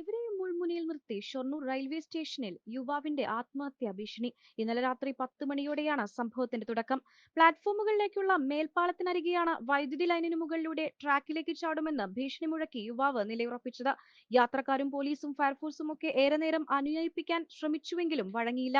ഏവരെയും മുൾമുനയിൽ നിർത്തി? ഷൊർണൂർ റെയിൽവേ സ്റ്റേഷനിൽ യുവാവിന്റെ ആത്മഹത്യാ ഭീഷണി. ഇന്നലെ രാത്രി പത്ത് മണിയോടെയാണ് സംഭവത്തിന്റെ തുടക്കം. പ്ലാറ്റ്ഫോമുകളിലേക്കുള്ള മേൽപ്പാലത്തിനരികെയാണ് വൈദ്യുതി ലൈനിനു മുകളിലൂടെ ട്രാക്കിലേക്ക് ചാടുമെന്ന് ഭീഷണി മുഴക്കി യുവാവ് നിലയുറപ്പിച്ചത്. യാത്രക്കാരും പോലീസും ഫയർഫോഴ്സും ഒക്കെ ഏറെ നേരം അനുനയിപ്പിക്കാൻ ശ്രമിച്ചുവെങ്കിലും വഴങ്ങിയില്ല.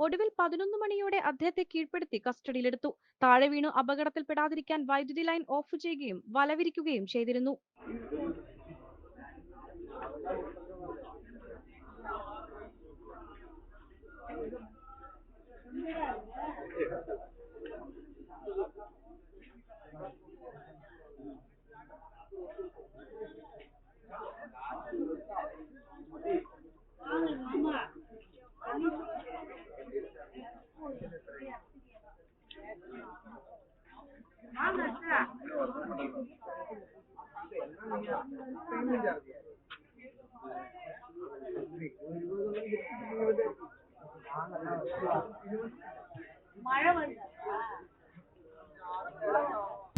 ഒടുവിൽ പതിനൊന്ന് മണിയോടെ അദ്ദേഹത്തെ കീഴ്പ്പെടുത്തി കസ്റ്റഡിയിലെടുത്തു. താഴെ വീണു അപകടത്തിൽപ്പെടാതിരിക്കാൻ വൈദ്യുതി ലൈൻ ഓഫ് ചെയ്യുകയും വലവിരിക്കുകയും ചെയ്തിരുന്നു. மழை வந்து